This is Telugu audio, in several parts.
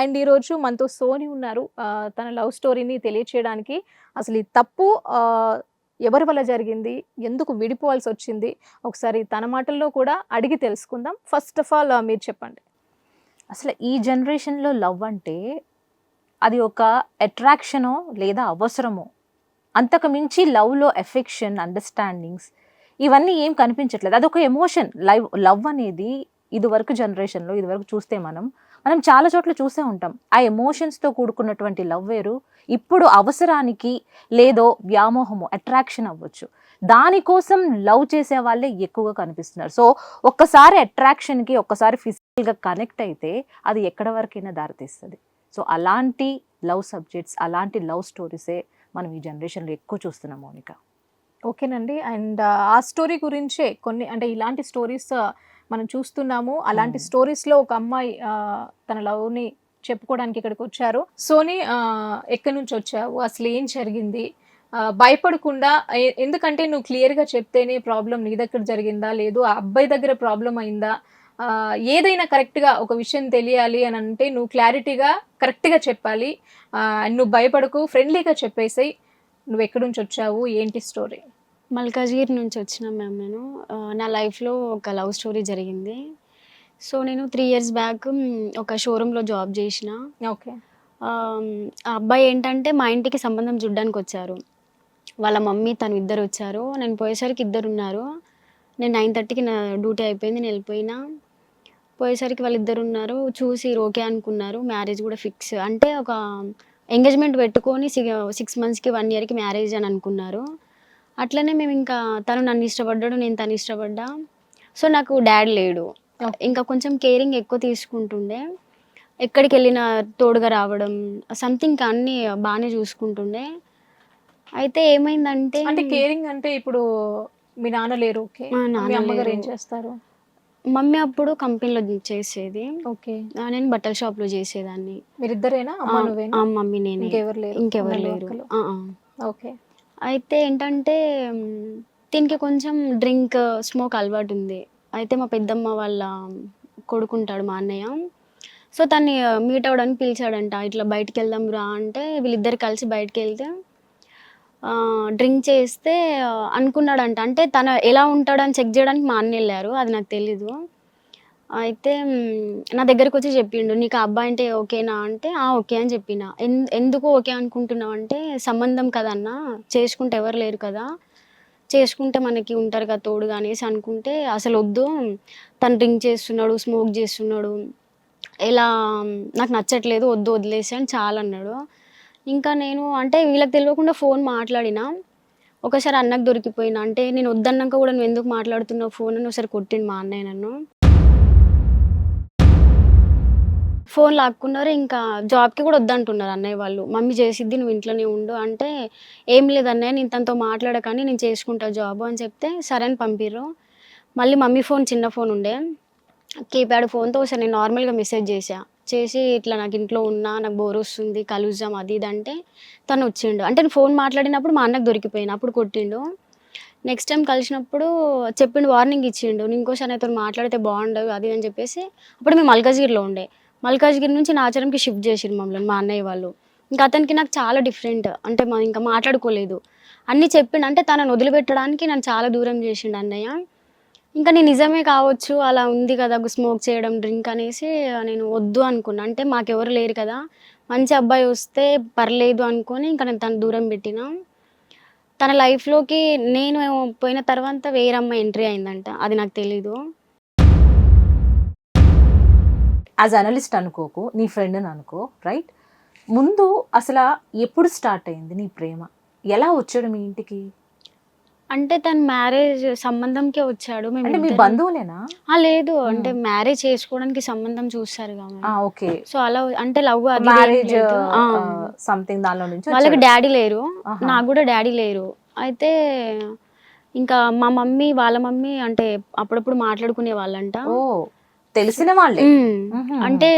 అండ్ ఈరోజు మనతో సోని ఉన్నారు. తన లవ్ స్టోరీని తెలియచేయడానికి అసలు ఈ తప్పు ఎవరి వల్ల జరిగింది? ఎందుకు విడిపోవాల్సి వచ్చింది? ఒకసారి తన మాటల్లో కూడా అడిగి తెలుసుకుందాం. ఫస్ట్ ఆఫ్ ఆల్ మీరు చెప్పండి. అసలు ఈ జనరేషన్లో లవ్ అంటే అది ఒక అట్రాక్షనో లేదా అవసరమో? అంతకు మించి లవ్లో ఎఫెక్షన్ అండర్స్టాండింగ్స్ ఇవన్నీ ఏం కనిపించట్లేదు. అదొక ఎమోషన్ లైవ్ లవ్ అనేది ఇదివరకు జనరేషన్లో ఇదివరకు చూస్తే మనం మనం చాలా చోట్ల చూసే ఉంటాం. ఆ ఎమోషన్స్తో కూడుకున్నటువంటి లవ్ వేరు. ఇప్పుడు అవసరానికి లేదో వ్యామోహము అట్రాక్షన్ అవ్వచ్చు. దానికోసం లవ్ చేసే వాళ్ళే ఎక్కువగా కనిపిస్తున్నారు. సో ఒక్కసారి అట్రాక్షన్కి ఒక్కసారి ఫిజికల్గా కనెక్ట్ అయితే అది ఎక్కడ వరకైనా దారితీస్తుంది. సో అలాంటి లవ్ సబ్జెక్ట్స్ అలాంటి లవ్ స్టోరీసే మనం ఈ జనరేషన్లో ఎక్కువ చూస్తున్నాం మౌనిక. ఓకేనండి. అండ్ ఆ స్టోరీ గురించే కొన్ని అంటే ఇలాంటి స్టోరీస్ మనం చూస్తున్నాము. అలాంటి. స్టోరీస్లో ఒక అమ్మాయి తన లవ్ని చెప్పుకోవడానికి ఇక్కడికి వచ్చారు. సోని ఎక్కడి నుంచి వచ్చావు? అసలు ఏం జరిగింది? భయపడకుండా ఎందుకంటే నువ్వు క్లియర్గా చెప్తేనే ప్రాబ్లం నీ దగ్గర జరిగిందా? లేదు ఆ అబ్బాయి దగ్గర ప్రాబ్లం అయిందా? ఏదైనా కరెక్ట్గా ఒక విషయం తెలియాలి అని అంటే నువ్వు క్లారిటీగా కరెక్ట్గా చెప్పాలి. నువ్వు భయపడకు ఫ్రెండ్లీగా చెప్పేసాయి. నువ్వు ఎక్కడి నుంచి వచ్చావు? ఏంటి స్టోరీ? మల్కాజ్గిరి నుంచి వచ్చిన మ్యామ్ నేను. నా లైఫ్లో ఒక లవ్ స్టోరీ జరిగింది. సో నేను త్రీ ఇయర్స్ బ్యాక్ ఒక షోరూంలో జాబ్ చేసిన. ఓకే. ఆ ఆ అబ్బాయి ఏంటంటే మా ఇంటికి సంబంధం చూడ్డానికి వచ్చారు. వాళ్ళ మమ్మీ తను ఇద్దరు వచ్చారు. నేను పోయేసరికి ఇద్దరు ఉన్నారు. నేను నైన్ థర్టీకి నా డ్యూటీ అయిపోయింది. నేను వెళ్ళిపోయినా. పోయేసరికి వాళ్ళిద్దరు ఉన్నారు. చూసి ఓకే అనుకున్నారు. మ్యారేజ్ కూడా ఫిక్స్. అంటే ఒక ఎంగేజ్మెంట్ పెట్టుకొని సిక్స్ మంత్స్కి వన్ ఇయర్కి మ్యారేజ్ అని అనుకున్నారు. అట్లనే మేము ఇంకా తను నన్ను ఇష్టపడ్డాడు నేను తను ఇష్టపడ్డా. సో నాకు డాడీ లేడు. ఇంకా కొంచెం కేరింగ్ ఎక్కువ తీసుకుంటుండే. ఎక్కడికి వెళ్ళినా తోడుగా రావడం సంథింగ్ అన్నీ బాగానే చూసుకుంటుండే. అయితే ఏమైందంటే అంటే కేరింగ్ అంటే ఇప్పుడు మీ నాన్న లేరు ఓకే. మా అమ్మగారు ఏం. చేస్తారు? మమ్మీ అప్పుడు కంపెనీలో చేసేది. ఓకే. నేను బట్టల షాప్లో చేసేదాన్ని. మీరిద్దరేనా? మమ్మీ నేనే. ఇంకెవరు లేరు? ఇంకెవరు లేరు. ఓకే. అయితే ఏంటంటే దీనికి కొంచెం డ్రింక్ స్మోక్ అలవాటు ఉంది అయితే మా పెద్దమ్మ వాళ్ళ కొడుకుంటాడు మా అన్నయ్య. సో తన్ని మీట్ అవ్వడానికి పిలిచాడంట. ఇట్లా బయటికి వెళ్దాం రా అంటే వీళ్ళిద్దరు కలిసి బయటికి వెళ్తే డ్రింక్ చేస్తే అనుకున్నాడంట. అంటే తను ఎలా ఉంటాడని చెక్ చేయడానికి మా అన్న వెళ్ళారు. అది నాకు తెలీదు. అయితే నా దగ్గరకు వచ్చి చెప్పిండు నీకు ఆ అబ్బాయి అంటే ఓకేనా? అంటే ఆ ఓకే అని చెప్పిన. ఎన్- ఎందుకు ఓకే అనుకుంటున్నావు అంటే సంబంధం కదన్నా చేసుకుంటే ఎవరు లేరు కదా. చేసుకుంటే మనకి ఉంటారు కదా తోడుగా అనేసి అనుకుంటే అసలు వద్దు. తను డ్రింక్ చేస్తున్నాడు స్మోక్ చేస్తున్నాడు. ఎలా నాకు నచ్చట్లేదు వద్దు వదిలేసి అని చాలా అన్నాడు. ఇంకా నేను అంటే వీళ్ళకి తెలియకుండా ఫోన్ మాట్లాడినా. ఒకసారి అన్నకు దొరికిపోయినా. అంటే నేను వద్దన్నాక కూడా నువ్వు ఎందుకు మాట్లాడుతున్నావు? ఫోన్ అని ఒకసారి కొట్టిండు మా అన్నయ్య నన్ను. ఫోన్ లాక్కున్నారు ఇంకా జాబ్కి కూడా వద్దంటున్నారు అన్నయ్య వాళ్ళు. మమ్మీ చేసిద్ది నువ్వు ఇంట్లోనే ఉండు అంటే ఏం లేదు అన్నయ్య నేను తనతో మాట్లాడకని నేను చేసుకుంటా జాబ్ అని చెప్తే సరే అని పంపిర్రు. మళ్ళీ మమ్మీ ఫోన్ చిన్న ఫోన్ ఉండే. కీప్యాడ్ ఫోన్తో ఒకసారి నేను నార్మల్గా మెసేజ్ చేశా. చేసి ఇట్లా నాకు ఇంట్లో ఉన్నా నాకు బోర్ వస్తుంది కలుద్దాం అది ఇది అంటే తను వచ్చిండు. అంటే నేను ఫోన్ మాట్లాడినప్పుడు మా అన్నకు దొరికిపోయిన అప్పుడు కొట్టిండు. నెక్స్ట్ టైం కలిసినప్పుడు చెప్పిండు వార్నింగ్ ఇచ్చిండు. నేను ఇంకోసారి అయితే మాట్లాడితే బాగుండదు అది అని చెప్పేసి అప్పుడు మేము మల్కాజ్గిరిలో ఉండే. మల్కాజ్గిరి నుంచి నాచరంకి షిఫ్ట్ చేసిరు మమ్మల్ని మా అన్నయ్య వాళ్ళు. ఇంకా అతనికి నాకు చాలా డిఫరెంట్ అంటే మా ఇంకా మాట్లాడుకోలేదు. అన్నీ చెప్పిండు. అంటే తనను వదిలిపెట్టడానికి నన్ను చాలా దూరం చేసిండు అన్నయ్య. ఇంకా నేను నిజమే కావచ్చు అలా ఉంది కదా స్మోక్ చేయడం డ్రింక్ అనేసి నేను వద్దు అనుకున్నా. అంటే మాకెవరు లేరు కదా. మంచి అబ్బాయి వస్తే పర్లేదు అనుకొని ఇంకా నేను తను దూరం పెట్టిన. తన లైఫ్లోకి నేను పోయిన తర్వాత వేరే అమ్మాయి ఎంట్రీ అయిందంట. అది నాకు తెలీదు. యాజ్ అనలిస్ట్ అనుకోకు నీ ఫ్రెండ్ని అనుకో రైట్ ముందు అసలు ఎప్పుడు స్టార్ట్ అయింది నీ ప్రేమ? ఎలా వచ్చాడు మీ ఇంటికి? అంటే తను మ్యారేజ్ సంబంధంకే వచ్చాడు మేము మీ బంధువులేనా? లేదు. అంటే మ్యారేజ్ చేసుకోవడానికి సంబంధం చూస్తారు ఓకే సో అలా అంటే లవ్ మ్యారేజ్. సంథింగ్ దానిలో నుంచి వాళ్ళకి. డాడీ లేరు. నాకు కూడా డాడీ లేరు. అయితే ఇంకా మా మమ్మీ వాళ్ళ మమ్మీ అంటే అప్పుడప్పుడు మాట్లాడుకునే వాళ్ళంట. తెలిసిన వాళ్ళే. అంటే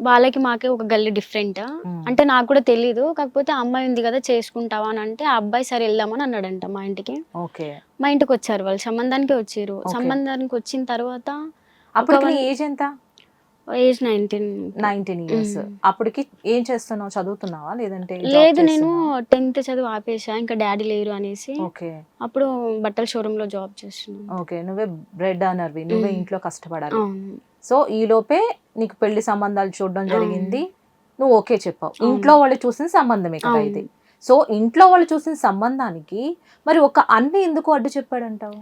వాళ్ళకి మాకే ఒక గల్లీ డిఫరెంట్. అంటే నాకు కూడా తెలీదు. కాకపోతే అమ్మాయి ఉంది కదా చేసుకుంటావా అని అంటే ఆ అబ్బాయి సరే వెళ్దామని అన్నాడంట మా ఇంటికి. మా ఇంటికి వచ్చారు వాళ్ళు. సంబంధానికి వచ్చారు. సంబంధానికి వచ్చిన తర్వాత అప్పుడు ఏజ్ ఎంత? Age nineteen nineteen years. అప్పటికి ఏం చేస్తున్నావు? చదువుతున్నావా? లేదంటే లేదు నేను? టెన్త్ చదువు ఆపేసా. ఇంకా డాడీ లేరు అనేసి ఓకే. అప్పుడు బట్టల షోరూమ్లో జాబ్ చేస్తున్నాను ఓకే నువ్వే బ్రెడ్ అన్నర్వి. నువ్వే మ్మ్. ఇంట్లో కష్టపడాలి. సో ఈ లోపే నీకు పెళ్ళి సంబంధాలు చూడడం జరిగింది. నువ్వు ఓకే చెప్పావు. ఇంట్లో వాళ్ళు చూసిన సంబంధమే కదా. ఇది. సో ఇంట్లో వాళ్ళు చూసిన సంబంధానికి మరి ఒక అన్న ఎందుకు అడ్డు చెప్పాడంటావు?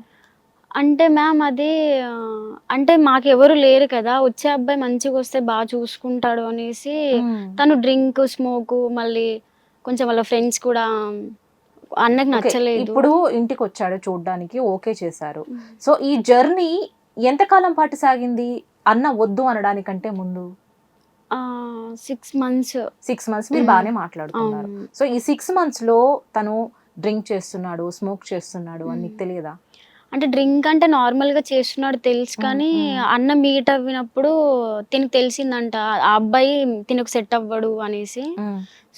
అంటే మ్యామ్ అది అంటే మాకు ఎవరు లేరు కదా వచ్చే అబ్బాయి మంచిగా వస్తే బాగా చూసుకుంటాడు అనేసి తను డ్రింక్ స్మోక్ మళ్ళీ కొంచెం వాళ్ళ ఫ్రెండ్స్ కూడా అన్నకు నచ్చలేదు. ఇప్పుడు ఇంటికి వచ్చాడు చూడడానికి ఓకే చేశారు. సో ఈ జర్నీ ఎంతకాలం పాటు సాగింది? అన్న వద్దు అనడానికంటే ముందు? Six months. సిక్స్ మంత్స్ మీరు. బాగానే మాట్లాడుకున్నారు. సో ఈ సిక్స్ మంత్స్లో తను డ్రింక్ చేస్తున్నాడు స్మోక్ చేస్తున్నాడు అని నీకు తెలియదా? అంటే డ్రింక్ అంటే నార్మల్గా చేస్తున్నాడు తెలుసు కానీ. అన్న మీట్ అవ్వినప్పుడు తినకు తెలిసిందంట. ఆ అబ్బాయి తినకు సెట్ అవ్వడు అనేసి.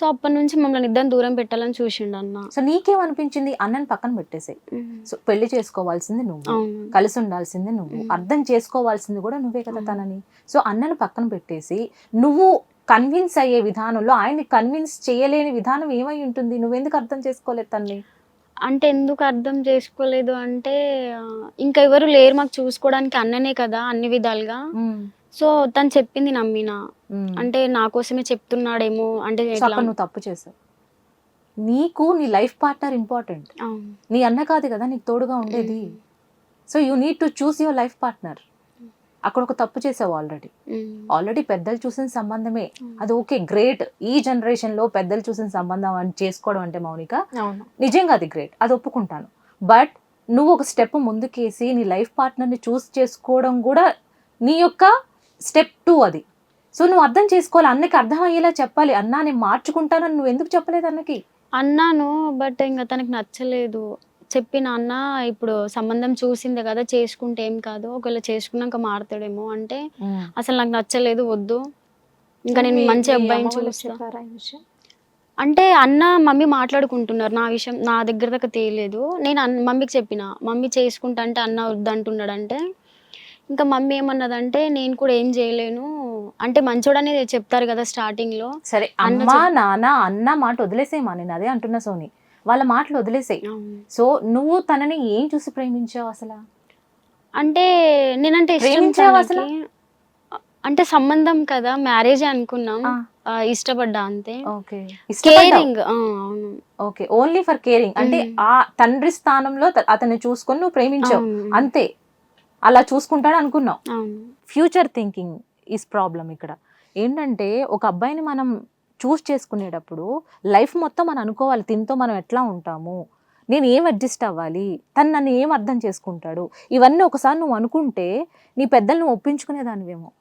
సో అప్పటి నుంచి మమ్మల్ని ఇద్దరు దూరం పెట్టాలని చూసిండు అన్న. సో నీకేమనిపించింది? అన్నని పక్కన పెట్టేసాయి. సో పెళ్ళి చేసుకోవాల్సింది నువ్వు. కలిసి ఉండాల్సింది నువ్వు. అర్థం చేసుకోవాల్సింది కూడా నువ్వే కదా. తనని. సో అన్నను పక్కన పెట్టేసి నువ్వు కన్విన్స్ అయ్యే విధానంలో ఆయన్ని కన్విన్స్ చేయలేని విధానం ఏమై ఉంటుంది? నువ్వెందుకు అర్థం చేసుకోలేదు తన్ని? అంటే ఎందుకు అర్థం చేసుకోలేదు అంటే ఇంకా ఎవరు లేరు మాకు చూసుకోవడానికి అన్ననే కదా అన్ని విధాలుగా. సో తను చెప్పింది నమ్మిన. మ్మ్. అంటే నా కోసమే చెప్తున్నాడేమో అంటే నువ్వు తప్పు చేసావు. నీకు నీ లైఫ్ పార్ట్నర్ ఇంపార్టెంట్. నీ అన్న కాదు కదా నీకు తోడుగా ఉండేది. So you need to choose your life partner. అక్కడ ఒక తప్పు చేసావు ఆల్రెడీ. ఆల్రెడీ పెద్దలు చూసిన సంబంధమే. అది ఓకే గ్రేట్ ఈ జనరేషన్లో పెద్దలు చూసిన సంబంధం అని చేసుకోవడం అంటే మౌనిక నిజంగా అది గ్రేట్ అది ఒప్పుకుంటాను. బట్ నువ్వు ఒక స్టెప్ ముందుకేసి నీ లైఫ్ పార్ట్నర్ని చూస్ చేసుకోవడం కూడా నీ యొక్క స్టెప్ టూ అది. సో నువ్వు అర్థం చేసుకోవాలి. అన్నకి అర్థమయ్యేలా చెప్పాలి. అన్నా నేను మార్చుకుంటానని నువ్వు ఎందుకు చెప్పలేదు అన్నకి? అన్నాను బట్ ఇంకా తనకి నచ్చలేదు. చెప్పిన అన్న ఇప్పుడు సంబంధం చూసిందే కదా చేసుకుంటే ఏం కాదు ఒకవేళ చేసుకున్నాక మారుతాడేమో అంటే అసలు నాకు నచ్చలేదు వద్దు. ఇంకా నేను మంచి అబ్బాయిని అమ్మ వాళ్ళకి చూస్తా. చెప్పారా ఈ విషయం? అంటే అన్న మమ్మీ మాట్లాడుకుంటున్నారు. నా విషయం నా దగ్గర దాకా తెలియలేదు నేను అన్న మమ్మీకి చెప్పిన మమ్మీ చేసుకుంటా అంటే అన్న వద్దంటున్నాడు అంటే ఇంకా మమ్మీ ఏమన్నదంటే నేను కూడా ఏం చేయలేను. అంటే మంచోడనే చెప్తారు కదా స్టార్టింగ్లో సరే అన్న అమ్మా నాన్న అన్న మాట వదిలేసేయమా నేను అదే అంటున్నా సోని. వాళ్ళ మాటలు వదిలేసేయి. సో నువ్వు తనని ఏం చూసి ప్రేమించావు అసలు? అంటే నేనంటే ప్రేమించావా అసలు? అంటే సంబంధం కదా మ్యారేజ్ అనుకున్నాం. ఇష్టపడ్డా అంతే. ఓకే. కేరింగ్. అవును. ఓకే. Only for caring. అంటే. ఆ తండ్రి స్థానంలో అతన్ని చూసుకొని నువ్వు ప్రేమించావు. అంతే. అలా చూసుకుంటాడు అనుకున్నావు. ఫ్యూచర్ థింకింగ్ ఈస్ ప్రాబ్లం ఇక్కడ. ఏంటంటే ఒక అబ్బాయిని మనం చూస్ చేసుకునేటప్పుడు లైఫ్ మొత్తం మనం అనుకోవాలి తినతో మనం ఎట్లా ఉంటాము? నేను ఏం అడ్జస్ట్ అవ్వాలి? తను నన్ను ఏం అర్థం చేసుకుంటాడు? ఇవన్నీ ఒకసారి నువ్వు అనుకుంటే నీ పెద్దలను ఒప్పించుకునేదానివేమో.